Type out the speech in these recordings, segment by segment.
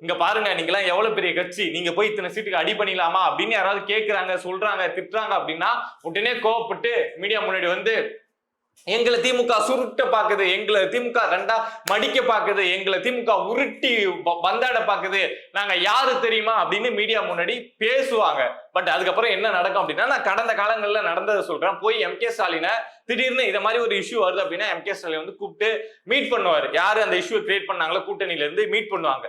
இங்க பாருங்க நீங்களாம் எவ்வளவு பெரிய கட்சி? நீங்க போய் இத்தனை சீட்டுக்கு அடி பண்ணிடலாமா? அப்படின்னு யாராவது கேக்குறாங்க சொல்றாங்க திட்டுறாங்க அப்படின்னா உடனே கோவப்பட்டு மீடியா முன்னாடி வந்து எங்களை திமுக சுருட்ட பாக்குது எங்களை திமுக ரெண்டா மடிக்க பாக்குது எங்களை திமுக உருட்டி ப- பந்தாட பாக்குது. நாங்க யாரு தெரியுமா? அப்படின்னு மீடியா முன்னாடி பேசுவாங்க. பட் அதுக்கப்புறம் என்ன நடக்கும் அப்படின்னா நான் கடந்த காலங்கள்ல நடந்ததை சொல்றேன். போய் எம் கே ஸ்டாலினை திடீர்னு இதை மாதிரி ஒரு இஷ்யூ வருது அப்படின்னா எம் கே ஸ்டாலின் வந்து கூப்பிட்டு மீட் பண்ணுவாரு. யாரு அந்த இஷ்யூ கிரியேட் பண்ணாங்களோ கூட்டணியில இருந்து மீட் பண்ணுவாங்க.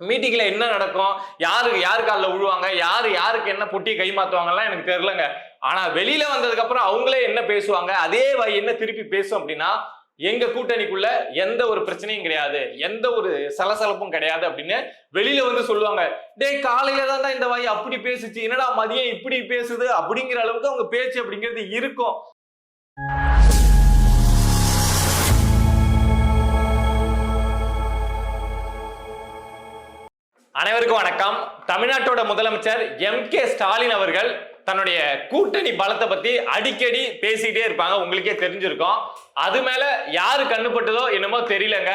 மீட்டிங்கில் என்ன நடக்கும்? யாருக்கு யாரு காலில் விழுவாங்க யார் யாருக்கு என்ன பொட்டி கைமாற்றுவாங்கலாம் எனக்கு தெரிலங்க ஆனால் வெளியில் வந்ததுக்கப்புறம் அவங்களே என்ன பேசுவாங்க? அதே வாய் என்ன திருப்பி பேசும் அப்படின்னா எங்க கூட்டணிக்குள்ள எந்த ஒரு பிரச்சனையும் கிடையாது. எந்த ஒரு சலசலப்பும் கிடையாது அப்படின்னு வெளியில வந்து சொல்லுவாங்க. டேய் காலையில தான்டா இந்த வாய் அப்படி பேசுச்சு. என்னடா மதியம் இப்படி பேசுது? அப்படிங்கிற அளவுக்கு அவங்க பேச்சு அப்படிங்கிறது இருக்கும். அனைவருக்கும் வணக்கம். தமிழ்நாட்டோட முதலமைச்சர் எம் கே ஸ்டாலின் அவர்கள் தன்னுடைய கூட்டணி பலத்தை பத்தி அடிக்கடி பேசிக்கிட்டே இருப்பாங்க. உங்களுக்கே தெரிஞ்சிருக்கும். அது மேல யாரு கண்ணுப்பட்டதோ என்னமோ தெரியலங்க.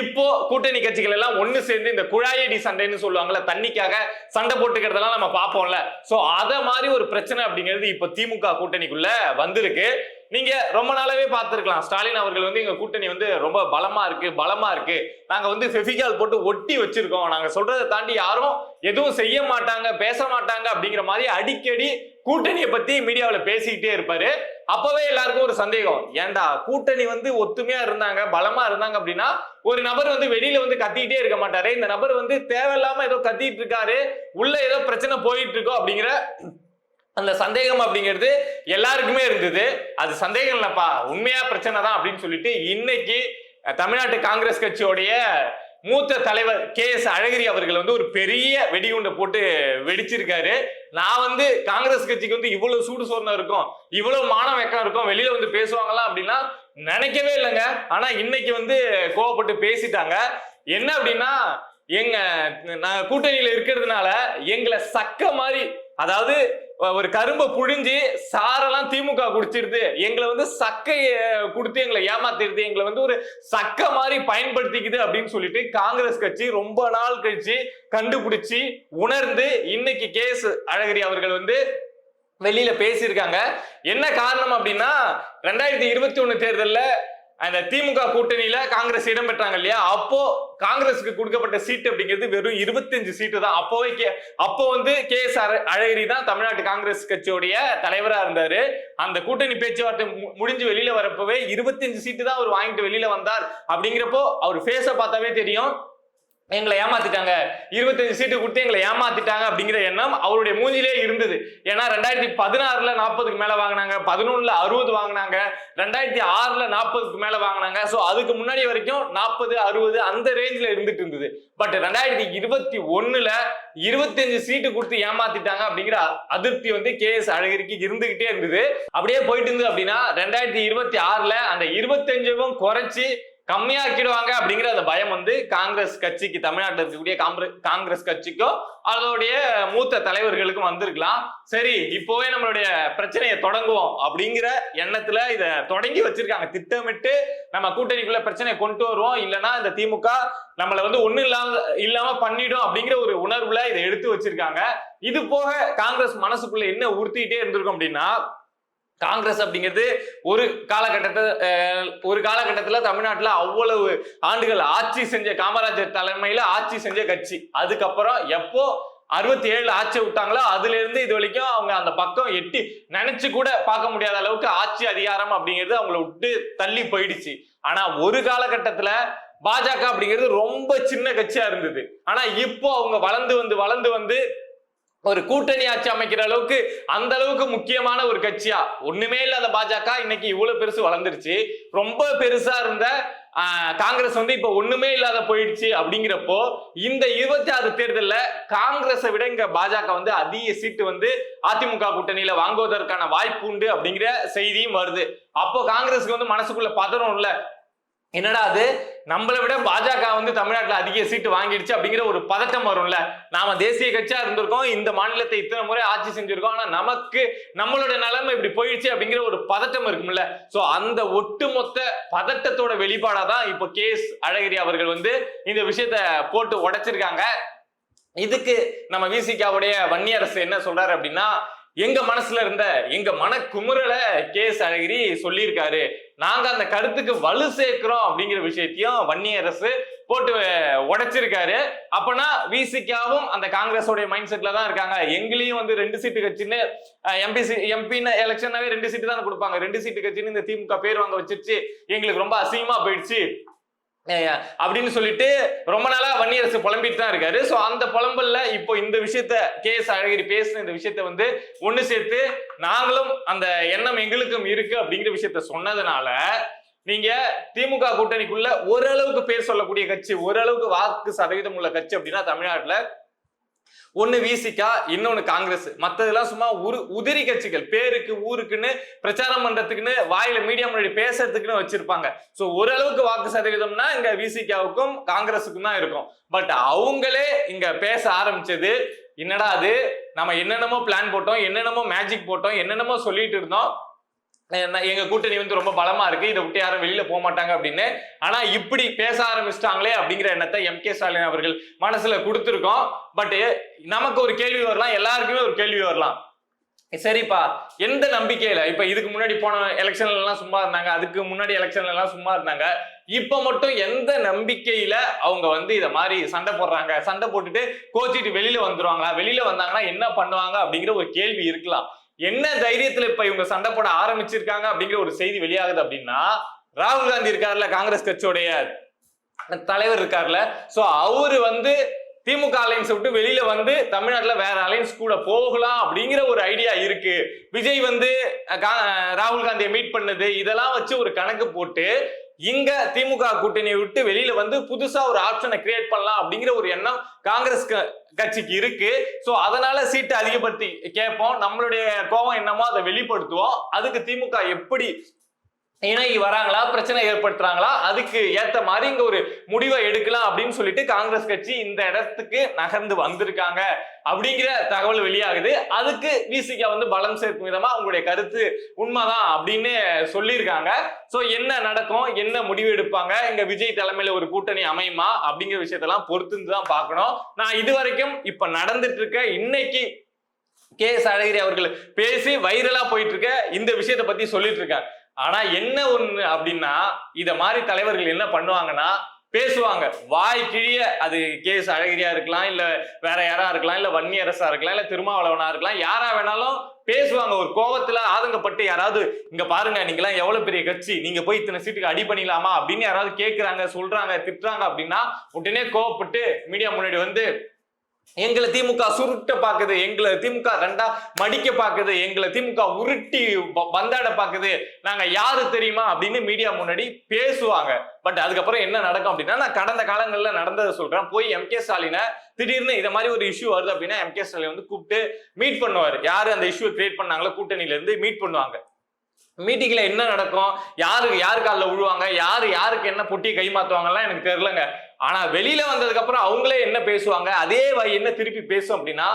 இப்போ கூட்டணி கட்சிகள் எல்லாம் ஒண்ணு சேர்ந்து இந்த குழாயடி சண்டைன்னு சொல்லுவாங்கல்ல தண்ணிக்காக சண்டை போட்டுக்கிறதெல்லாம் நம்ம பார்ப்போம்ல. சோ அத மாதிரி ஒரு பிரச்சனை அப்படிங்கிறது இப்போ திமுக கூட்டணிக்குள்ள வந்திருக்கு. நீங்க ரொம்ப நாளாவே பார்த்துருக்கலாம். ஸ்டாலின் அவர்கள் வந்து எங்க கூட்டணி வந்து ரொம்ப பலமா இருக்கு பலமா இருக்கு. நாங்க வந்து ஃபெஃபிகால் போட்டு ஒட்டி வச்சிருக்கோம். நாங்க சொல்றதை தாண்டி யாரும் எதுவும் செய்ய மாட்டாங்க பேச மாட்டாங்க அப்படிங்கிற மாதிரி அடிக்கடி கூட்டணியை பத்தி மீடியாவில் பேசிக்கிட்டே இருப்பாரு. அப்பவே எல்லாருக்கும் ஒரு சந்தேகம். ஏன்டா கூட்டணி வந்து ஒத்துமையா இருந்தாங்க பலமா இருந்தாங்க அப்படின்னா ஒரு நபர் வந்து வெளியில வந்து கத்திக்கிட்டே இருக்க மாட்டாரு. இந்த நபர் வந்து தேவையில்லாம ஏதோ கத்திட்டு இருக்காரு. உள்ள ஏதோ பிரச்சனை போயிட்டு இருக்கோ அப்படிங்கிற அந்த சந்தேகம் அப்படிங்கிறது எல்லாருக்குமே இருந்தது. அது சந்தேகம் இல்லைப்பா உண்மையா பிரச்சனை தான் அப்படின்னு சொல்லிட்டு இன்னைக்கு தமிழ்நாட்டு காங்கிரஸ் கட்சியோடைய மூத்த தலைவர் கே எஸ் அழகிரி அவர்கள் வந்து ஒரு பெரிய வெடிகுண்டை போட்டு வெடிச்சிருக்காரு. நான் வந்து காங்கிரஸ் கட்சிக்கு வந்து இவ்வளவு சூடு சோர்ணம் இருக்கும் இவ்வளவு மானம் வெக்கம் இருக்கும் வெளியில வந்து பேசுவாங்களா அப்படின்னா நினைக்கவே இல்லைங்க. ஆனா இன்னைக்கு வந்து கோவப்பட்டு பேசிட்டாங்க. என்ன அப்படின்னா எங்க நான் கூட்டணியில இருக்கிறதுனால எங்களை சக்க மாதிரி அதாவது ஒரு கரும்பை புழிஞ்சு சாரெல்லாம் திமுக குடிச்சிருது எங்களை வந்து சக்கைய கொடுத்து எங்களை ஏமாத்திருது எங்களை வந்து ஒரு சக்கை மாதிரி பயன்படுத்திக்குது அப்படின்னு சொல்லிட்டு காங்கிரஸ் கட்சி ரொம்ப நாள் கழிச்சு கண்டுபிடிச்சி உணர்ந்து இன்னைக்கு கேஸ் அழகிரி அவர்கள் வந்து வெளியில பேசியிருக்காங்க. என்ன காரணம் அப்படின்னா ரெண்டாயிரத்தி இருபத்தி ஒண்ணு தேர்தலில் அந்த திமுக கூட்டணியில காங்கிரஸ் இடம் பெற்றாங்க இல்லையா? அப்போ காங்கிரஸுக்கு கொடுக்கப்பட்ட சீட் அப்படிங்கிறது வெறும் 25 சீட்டு தான். அப்போவே கே அப்போ வந்து கே எஸ் அழகிரி தான் தமிழ்நாட்டு காங்கிரஸ் கட்சியோடைய தலைவரா இருந்தாரு. அந்த கூட்டணி பேச்சுவார்த்தை முடிஞ்சு வெளியில வரப்பவே 25 சீட்டு தான் அவர் வாங்கிட்டு வெளியில வந்தார். அப்படிங்கிறப்போ அவர் ஃபேஸை பார்த்தாவே தெரியும். எங்களை ஏமாத்திட்டாங்க. இருபத்தஞ்சு சீட்டு கொடுத்து எங்களை ஏமாத்திட்டாங்க அப்படிங்கிற எண்ணம் அவருடைய மூஞ்சிலே இருந்தது. ஏன்னா ரெண்டாயிரத்தி பதினாறுல நாற்பதுக்கு மேல வாங்கினாங்க பதினொன்னுல அறுபது வாங்கினாங்க ரெண்டாயிரத்தி ஆறுல நாற்பதுக்கு மேல வாங்கினாங்க. ஸோ அதுக்கு முன்னாடி வரைக்கும் நாற்பது அறுபது அந்த ரேஞ்சில் இருந்துட்டு இருந்தது. பட் ரெண்டாயிரத்தி இருபத்தி ஒண்ணுல இருபத்தஞ்சு சீட்டு கொடுத்து ஏமாத்திட்டாங்க அப்படிங்கிற அதிருப்தி வந்து கே எஸ் அழகிரிக்கு இருந்துகிட்டே இருந்தது. அப்படியே போயிட்டு இருந்தது அப்படின்னா ரெண்டாயிரத்தி இருபத்தி ஆறுல அந்த இருபத்தஞ்சும் குறைச்சி கம்மியாக்கிடுவாங்க அப்படிங்கிற அந்த பயம் வந்து காங்கிரஸ் கட்சிக்கு தமிழ்நாட்டில் இருக்கக்கூடிய காங்கிரஸ் கட்சிக்கோ அதோடைய மூத்த தலைவர்களுக்கும் வந்திருக்கலாம். சரி இப்போவே நம்மளுடைய பிரச்சனையை தொடங்குவோம் அப்படிங்கிற எண்ணத்துல இத தொடங்கி வச்சிருக்காங்க. திட்டமிட்டு நம்ம கூட்டணிக்குள்ள பிரச்சனையை கொண்டு வருவோம். இல்லைன்னா இந்த திமுக நம்மள வந்து ஒண்ணு இல்லாம இல்லாம பண்ணிடும் அப்படிங்கிற ஒரு உணர்வுல இதை எடுத்து வச்சிருக்காங்க. இது போக காங்கிரஸ் மனசுக்குள்ள என்ன உறுத்திட்டே இருந்திருக்கும் அப்படின்னா காங்கிரஸ் அப்படிங்கிறது ஒரு காலகட்டத்தை ஒரு காலகட்டத்தில் தமிழ்நாட்டில் அவ்வளவு ஆண்டுகள் ஆட்சி செஞ்ச காமராஜர் தலைமையில் ஆட்சி செஞ்ச கட்சி. அதுக்கப்புறம் எப்போ அறுபத்தி ஏழு ஆட்சி விட்டாங்களோ அதுல இருந்து இது வரைக்கும் அவங்க அந்த பக்கம் எட்டி நினைச்சு கூட பார்க்க முடியாத அளவுக்கு ஆட்சி அதிகாரம் அப்படிங்கிறது அவங்கள விட்டு தள்ளி போயிடுச்சு. ஆனா ஒரு காலகட்டத்துல பாஜக அப்படிங்கிறது ரொம்ப சின்ன கட்சியா இருந்தது. ஆனா இப்போ அவங்க வளர்ந்து வந்து வளர்ந்து வந்து ஒரு கூட்டணி ஆட்சி அமைக்கிற அளவுக்கு அந்த அளவுக்கு முக்கியமான ஒரு கட்சியா? ஒண்ணுமே இல்லாத பாஜக இன்னைக்கு இவ்வளவு பெருசு வளர்ந்துருச்சு. ரொம்ப பெருசா இருந்த காங்கிரஸ் வந்து இப்ப ஒண்ணுமே இல்லாத போயிடுச்சு அப்படிங்கிறப்போ இந்த இருபத்தி ஆறு தேர்தலில் காங்கிரஸை விட இங்க பாஜக வந்து அதிக சீட்டு வந்து அதிமுக கூட்டணியில வாங்குவதற்கான வாய்ப்பு உண்டு அப்படிங்கிற செய்தியும் வருது. அப்போ காங்கிரஸ்க்கு வந்து மனசுக்குள்ள பதறும் இல்ல என்னடா அது? நம்மளை விட பாஜக வந்து தமிழ்நாட்டில் அதிக சீட்டு வாங்கிடுச்சு அப்படிங்கிற ஒரு பதட்டம் வரும்ல. நாம தேசிய கட்சியா இருந்திருக்கோம் இந்த மாநிலத்தை இத்தனை முறை ஆட்சி செஞ்சிருக்கோம் ஆனா நமக்கு நம்மளோட நிலைமை இப்படி போயிடுச்சு அப்படிங்கிற ஒரு பதட்டம் இருக்கும்ல. சோ அந்த ஒட்டுமொத்த பதட்டத்தோட வெளிப்பாடாதான் இப்போ கே எஸ் அழகிரி அவர்கள் வந்து இந்த விஷயத்த போட்டு உடைச்சிருக்காங்க. இதுக்கு நம்ம விசிகாவுடைய வன்னியரசு என்ன சொல்றாரு அப்படின்னா எங்க மனசுல இருந்த எங்க மன குமுறலை கே எஸ் அழகிரி சொல்லியிருக்காரு. நாங்க அந்த கருத்துக்கு வலு சேர்க்கிறோம் அப்படிங்கிற விஷயத்தையும் வன்னியரசு போட்டு உடைச்சிருக்காரு. அப்பனா விசிகாவும் அந்த காங்கிரஸோடைய மைண்ட் செட்ல தான் இருக்காங்க. எங்களையும் வந்து ரெண்டு சீட்டு கட்சின்னு எம்பி எம்பின்னு எலெக்ஷனாவே ரெண்டு சீட்டு தான் கொடுப்பாங்க. ரெண்டு சீட்டு கட்சின்னு இந்த திமுக பேர் வாங்க வச்சிருச்சு. எங்களுக்கு ரொம்ப அசிங்கமா போயிடுச்சு. அப்படின்னு சொல்லிட்டு ரொம்ப நாளா வன்னியரசு புலம்பிட்டு தான் இருக்காரு. ஸோ அந்த புலம்பல்ல இப்போ இந்த விஷயத்த கே எஸ் அழகிரி பேசின இந்த விஷயத்த வந்து ஒன்று சேர்த்து நாங்களும் அந்த எண்ணம் எங்களுக்கும் இருக்கு அப்படிங்கிற விஷயத்த சொன்னதுனால நீங்க திமுக கூட்டணிக்குள்ள ஓரளவுக்கு பேர் சொல்லக்கூடிய கட்சி ஓரளவுக்கு வாக்கு சதவீதம் உள்ள கட்சி அப்படின்னா தமிழ்நாட்டுல ஒன்னு விசிகா இன்னொன்னு காங்கிரஸ். மத்ததெல்லாம் சும்மா உரு உதிரி கட்சிகள். பேருக்கு ஊருக்குன்னு பிரச்சாரம் பண்றதுக்குன்னு வாயில மீடியா முன்னாடி பேசுறதுக்குன்னு வச்சிருப்பாங்க. சோ ஓரளவுக்கு வாக்கு சதவீதம்னா இங்க விசிகாவுக்கும் காங்கிரஸுக்கும் தான் இருக்கும். பட் அவங்களே இங்க பேச ஆரம்பிச்சது என்னடா அது? நம்ம என்னென்னமோ பிளான் போட்டோம் என்னென்னமோ மேஜிக் போட்டோம் என்னென்னமோ சொல்லிட்டு இருந்தோம். எங்க கூட்டணி வந்து ரொம்ப பலமா இருக்கு. இதை விட்டு யாரும் வெளியில போக மாட்டாங்க அப்படின்னு. ஆனா இப்படி பேச ஆரம்பிச்சிட்டாங்களே அப்படிங்கிற எண்ணத்தை எம் கே ஸ்டாலின் அவர்கள் மனசுல கொடுத்துருக்கோம். பட் நமக்கு ஒரு கேள்வி வரலாம். எல்லாருக்குமே ஒரு கேள்வி வரலாம். சரிப்பா. எந்த நம்பிக்கையில? இப்ப இதுக்கு முன்னாடி போன எலெக்ஷன்ல எல்லாம் சும்மா இருந்தாங்க. அதுக்கு முன்னாடி எலெக்ஷன்ல எல்லாம் சும்மா இருந்தாங்க. இப்ப மட்டும் எந்த நம்பிக்கையில அவங்க வந்து இத மாதிரி சண்டை போடுறாங்க? சண்டை போட்டுட்டு கோச்சிட்டு வெளியில வந்துருவாங்களா? வெளியில வந்தாங்கன்னா என்ன பண்ணுவாங்க? அப்படிங்கிற ஒரு கேள்வி இருக்கலாம். என்ன தைரியத்துல இப்ப இவங்க சண்டை போட ஆரம்பிச்சிருக்காங்க அப்படிங்கிற ஒரு செய்தி வெளியாகுது அப்படின்னா ராகுல் காந்தி இருக்காருல காங்கிரஸ் கட்சியோடைய தலைவர் இருக்காருல சோ அவரு வந்து திமுக அலைன்ஸ் விட்டு வெளியில வந்து தமிழ்நாட்டுல வேற அலைன்ஸ் கூட போகலாம் அப்படிங்கிற ஒரு ஐடியா இருக்கு. விஜய் வந்து கா- ராகுல் காந்தியை மீட் பண்ணது. இதெல்லாம் வச்சு ஒரு கணக்கு போட்டு இங்க திமுக கூட்டணியை விட்டு வெளியில வந்து புதுசா ஒரு ஆப்ஷனை கிரியேட் பண்ணலாம் அப்படிங்கிற ஒரு எண்ணம் காங்கிரஸ் கட்சிக்கு இருக்கு. சோ அதனால சீட்டை அதிகப்படுத்தி கேட்போம் நம்மளுடைய கோபம் என்னமோ அதை வெளிப்படுத்துவோம். அதுக்கு திமுக எப்படி இணங்கி வராங்களா பிரச்சனை ஏற்படுத்துறாங்களா அதுக்கு ஏத்த மாதிரி இங்க ஒரு முடிவை எடுக்கலாம் அப்படின்னு சொல்லிட்டு காங்கிரஸ் கட்சி இந்த இடத்துக்கு நகர்ந்து வந்திருக்காங்க அப்படிங்கிற தகவல் வெளியாகுது. அதுக்கு விசிகா வந்து பலம் சேர்க்கும் விதமா அவங்களுடைய கருத்து உண்மைதான் அப்படின்னு சொல்லியிருக்காங்க. சோ என்ன நடக்கும் என்ன முடிவு எடுப்பாங்க இங்க விஜய் தலைமையில ஒரு கூட்டணி அமையுமா அப்படிங்கிற விஷயத்தெல்லாம் பொறுத்து தான் பார்க்கணும். நான் இது வரைக்கும் இப்ப நடந்துட்டு இருக்க இன்னைக்கு கே எஸ் அழகிரி அவர்கள் பேசி வைரலா போயிட்டு இருக்க இந்த விஷயத்தை பத்தி சொல்லிட்டு இருக்காங்க ஆனா என்ன ஒண்ணு அப்படின்னா இத மாதிரி தலைவர்கள் என்ன பண்ணுவாங்கன்னா பேசுவாங்க. வாய் கிழிய அது கே எஸ் அழகிரியா இருக்கலாம் இல்ல வேற யாரா இருக்கலாம் இல்ல வன்னியரசா இருக்கலாம் இல்ல திருமாவளவனா இருக்கலாம் யாரா வேணாலும் பேசுவாங்க. ஒரு கோபத்துல ஆதங்கப்பட்டு யாராவது இங்க பாருங்க நீங்களாம் எவ்வளவு பெரிய கட்சி நீங்க போய் இத்தனை சீட்டுக்கு அடி பண்ணிடலாமா? அப்படின்னு யாராவது கேக்குறாங்க சொல்றாங்க திட்டுறாங்க அப்படின்னா உடனே கோவப்பட்டு மீடியா முன்னாடி வந்து எங்களை திமுக சுருட்ட பாக்குது எங்களை திமுக ரெண்டா மடிக்க பாக்குது எங்களை திமுக உருட்டி ப- பந்தாட பாக்குது. நாங்க யாரு தெரியுமா? அப்படின்னு மீடியா முன்னாடி பேசுவாங்க. பட் அதுக்கப்புறம் என்ன நடக்கும் அப்படின்னா நான் கடந்த காலங்கள்ல நடந்ததை சொல்றேன். போய் எம் கே ஸ்டாலினை திடீர்னு இதை மாதிரி ஒரு இஷ்யூ வருது அப்படின்னா எம் கே ஸ்டாலின் வந்து கூப்பிட்டு மீட் பண்ணுவார். யாரு அந்த இஷ்யூ கிரியேட் பண்ணாங்களோ கூட்டணியில இருந்து மீட் பண்ணுவாங்க. மீட்டிங்ல என்ன நடக்கும்? யாருக்கு யாரு காலில் விழுவாங்க யாரு யாருக்கு என்ன பொட்டி கை மாத்துவாங்கலாம் எனக்கு தெரிலங்க ஆனா வெளியில வந்ததுக்கு அப்புறம் அவங்களே என்ன பேசுவாங்க? அதே வாய் என்ன திருப்பி பேசும் அப்படின்னா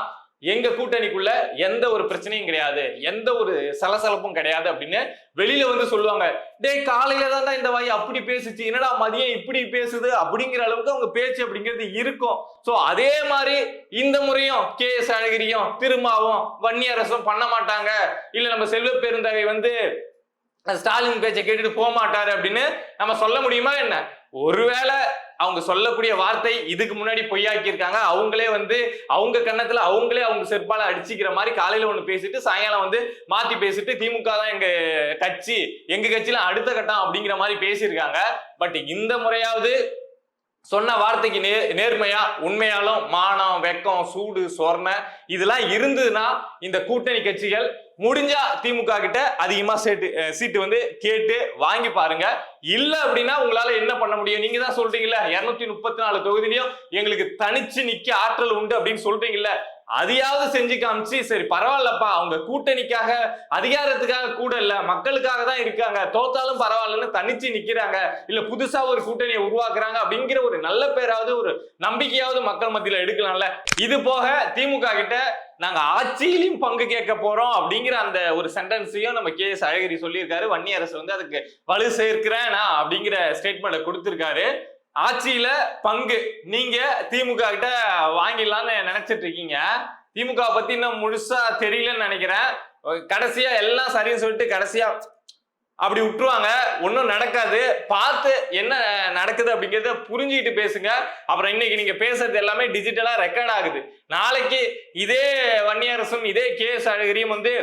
எங்க கூட்டணிக்குள்ள எந்த ஒரு பிரச்சனையும் கிடையாது. எந்த ஒரு சலசலப்பும் கிடையாது அப்படின்னு வெளியில வந்து சொல்லுவாங்க. டேய் காலையில தான்டா இந்த வாய் அப்படி பேசுச்சு. என்னடா மதியம் இப்படி பேசுது? அப்படிங்கிற அளவுக்கு அவங்க பேச்சு அப்படிங்கிறது இருக்கும். ஸோ அதே மாதிரி இந்த முறையும் கே எஸ் அழகிரியும் திருமாவும் வன்னியரசும் பண்ண மாட்டாங்க. இல்ல நம்ம செல்வ பெருந்தகை வந்து ஸ்டாலின் பேச்சை கேட்டுட்டு போக மாட்டாரு அப்படின்னு நம்ம சொல்ல முடியுமா என்ன? ஒருவேளை அவங்க சொல்லக்கூடிய வார்த்தை இதுக்கு முன்னாடி பொய்யாக்கி இருக்காங்க அவங்களே வந்து அவங்க கன்னத்துல அவங்களே அவங்க செருப்பால அடிச்சுக்கிற மாதிரி காலையில ஒண்ணு பேசிட்டு சாயங்காலம் வந்து மாத்தி பேசிட்டு திமுக தான் எங்க கட்சி எங்க கட்சியில அடுத்த கட்டம் அப்படிங்கிற மாதிரி பேசியிருக்காங்க. பட் இந்த முறையாவது சொன்ன வார்த்தைக்கு நே நேர்மையா உண்மையாலும் மானம் வெக்கம் சூடு சொர்ண இதெல்லாம் இருந்ததுன்னா இந்த கூட்டணி கட்சிகள் முடிஞ்சா திமுக கிட்ட அதிகமா சீட்டு சீட்டு வந்து கேட்டு வாங்கி பாருங்க. இல்ல அப்படின்னா உங்களால என்ன பண்ண முடியும்? நீங்க தான் சொல்றீங்கல்ல இருநூத்தி முப்பத்தி நாலு தொகுதியிலையும் எங்களுக்கு தனிச்சு நிக்க ஆற்றல் உண்டு அப்படின்னு சொல்றீங்கல்ல அதையாவது செஞ்சு காமிச்சு சரி பரவாயில்லப்பா அவங்க கூட்டணிக்காக அதிகாரத்துக்காக கூட இல்ல மக்களுக்காக தான் இருக்காங்க தோத்தாலும் பரவாயில்லன்னு தனிச்சு நிக்கிறாங்க இல்ல புதுசா ஒரு கூட்டணியை உருவாக்குறாங்க அப்படிங்கிற ஒரு நல்ல பேராவது ஒரு நம்பிக்கையாவது மக்கள் மத்தியில எடுக்கலாம்ல. இது போக திமுக கிட்ட நாங்க ஆட்சியிலையும் பங்கு கேட்க போறோம் அப்படிங்கிற அந்த ஒரு சென்டென்ஸையும் நம்ம கே எஸ் அழகிரி சொல்லியிருக்காரு. வன்னி அரசு வந்து அதுக்கு வலு சேர்க்கிறேன் அப்படிங்கிற ஸ்டேட்மெண்ட்டை கொடுத்திருக்காரு. ஆட்சியில பங்கு. நீங்க திமுக கிட்ட வாங்கிடலாம்னு நினைச்சிட்டு இருக்கீங்க. திமுக பத்தி இன்னும் முழுசா தெரியலன்னு நினைக்கிறேன். கடைசியா எல்லாம் சரின்னு சொல்லிட்டு கடைசியா அப்படி விட்டுருவாங்க. ஒன்றும் நடக்காது. பார்த்து என்ன நடக்குது அப்படிங்கிறத புரிஞ்சுக்கிட்டு பேசுங்க. அப்புறம் இன்னைக்கு நீங்க பேசுறது எல்லாமே டிஜிட்டலா ரெக்கார்ட் ஆகுது. நாளைக்கு இதே வன்னியரசும் இதே கே எஸ் அழகிரியும் வந்து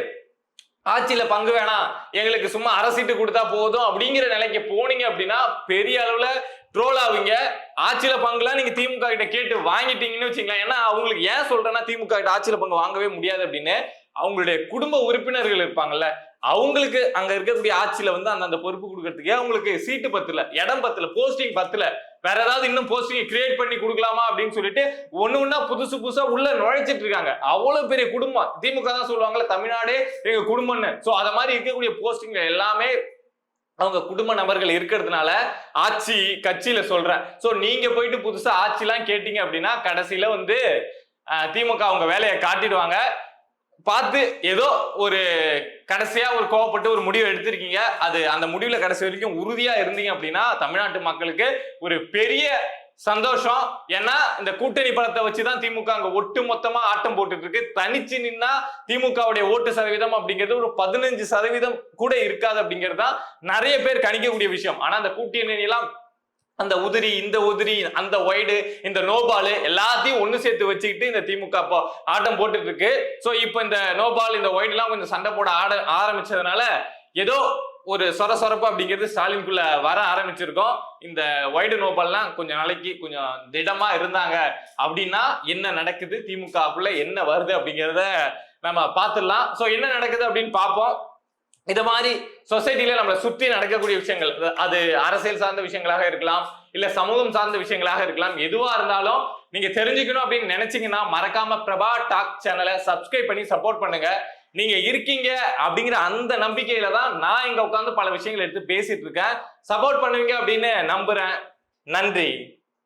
ஆட்சியில பங்கு வேணாம். எங்களுக்கு சும்மா அரசிட்டு கொடுத்தா போதும் அப்படிங்கிற நிலைக்கு போனீங்க அப்படின்னா பெரிய அளவுல ட்ரோல் ஆவீங்க. ஆட்சியில பங்குலாம் நீங்க திமுக கிட்ட கேட்டு வாங்கிட்டீங்கன்னு வச்சுக்கலாம் ஏன்னா அவங்களுக்கு ஏன் சொல்றேன்னா திமுக கிட்ட ஆட்சியில பங்கு வாங்கவே முடியாது அப்படின்னு. அவங்களுடைய குடும்ப உறுப்பினர்கள் இருப்பாங்கல்ல அவங்களுக்கு அங்க இருக்கக்கூடிய ஆட்சியில வந்து அந்தந்த பொறுப்பு கொடுக்கறதுக்கே. அவங்களுக்கு சீட்டு பத்தல? இடம் பத்தல? போஸ்டிங் பத்தல? வேற ஏதாவது இன்னும் போஸ்டிங் கிரியேட் பண்ணி கொடுக்கலாமா அப்படின்னு சொல்லிட்டு ஒண்ணு ஒன்னா புதுசு புதுசா உள்ள நுழைச்சிட்டு இருக்காங்க. அவ்வளவு பெரிய குடும்பம். திமுக தான் சொல்லுவாங்கல்ல தமிழ்நாடே எங்க குடும்பம்னு. சோ அத மாதிரி இருக்கக்கூடிய போஸ்டிங்ல எல்லாமே அவங்க குடும்ப நபர்கள் இருக்கிறதுனால ஆட்சி கட்சியில சொல்றேன். சோ நீங்க போயிட்டு புதுசா ஆட்சிலாம் கேட்டீங்க அப்படின்னா கடைசியில வந்து திமுக அவங்க வேலையை காட்டிடுவாங்க. பார்த்து ஏதோ ஒரு கடைசியா ஒரு கோவப்பட்டு ஒரு முடிவு எடுத்திருக்கீங்க. அது அந்த முடிவுல கடைசி வரைக்கும் உறுதியா இருந்தீங்க அப்படின்னா தமிழ்நாட்டு மக்களுக்கு ஒரு பெரிய சந்தோஷம். ஏன்னா இந்த கூட்டணி பலத்தை வச்சுதான் திமுக அங்க ஒட்டு மொத்தமா ஆட்டம் போட்டுட்டு இருக்கு தனிச்சு நின்னா திமுகவுடைய ஓட்டு சதவீதம் அப்படிங்கிறது ஒரு பதினஞ்சு சதவீதம் கூட இருக்காது அப்படிங்கிறது தான் நிறைய பேர் கணிக்கக்கூடிய விஷயம். ஆனா அந்த கூட்டணி எல்லாம் அந்த உதிரி இந்த உதிரி அந்த ஒய்டு இந்த நோபால் எல்லாத்தையும் ஒன்று சேர்த்து வச்சுக்கிட்டு இந்த திமுக இப்போ ஆட்டம் போட்டுட்டு இருக்கு ஸோ இப்போ இந்த நோபால் இந்த ஒய்டுலாம் கொஞ்சம் சண்டை போட ஆட ஆரம்பிச்சதுனால ஏதோ ஒரு சொர சொரப்பு அப்படிங்கிறது ஸ்டாலின்குள்ள வர ஆரம்பிச்சிருக்கோம். இந்த ஒய்டு நோபால்லாம் கொஞ்ச நாளைக்கு கொஞ்சம் திடமா இருந்தாங்க அப்படின்னா என்ன நடக்குது? திமுகக்குள்ள என்ன வருது அப்படிங்கிறத நம்ம பார்த்துடலாம். ஸோ என்ன நடக்குது அப்படின்னு பார்ப்போம். இந்த மாதிரி சொசைட்டில நம்மளை சுற்றி நடக்கக்கூடிய விஷயங்கள் அது- அது அரசியல் சார்ந்த விஷயங்களாக இருக்கலாம் இல்ல சமூகம் சார்ந்த விஷயங்களாக இருக்கலாம் எதுவா இருந்தாலும் நீங்க தெரிஞ்சுக்கணும் அப்படின்னு நினைச்சீங்கன்னா மறக்காம பிரபா டாக் சேனலை சப்ஸ்கிரைப் பண்ணி சப்போர்ட் பண்ணுங்க. நீங்க இருக்கீங்க அப்படிங்கிற அந்த நம்பிக்கையில தான் நான் இங்க உட்காந்து பல விஷயங்கள் எடுத்து பேசிட்டு இருக்கேன். சப்போர்ட் பண்ணுவீங்க அப்படின்னு நம்புறேன். நன்றி.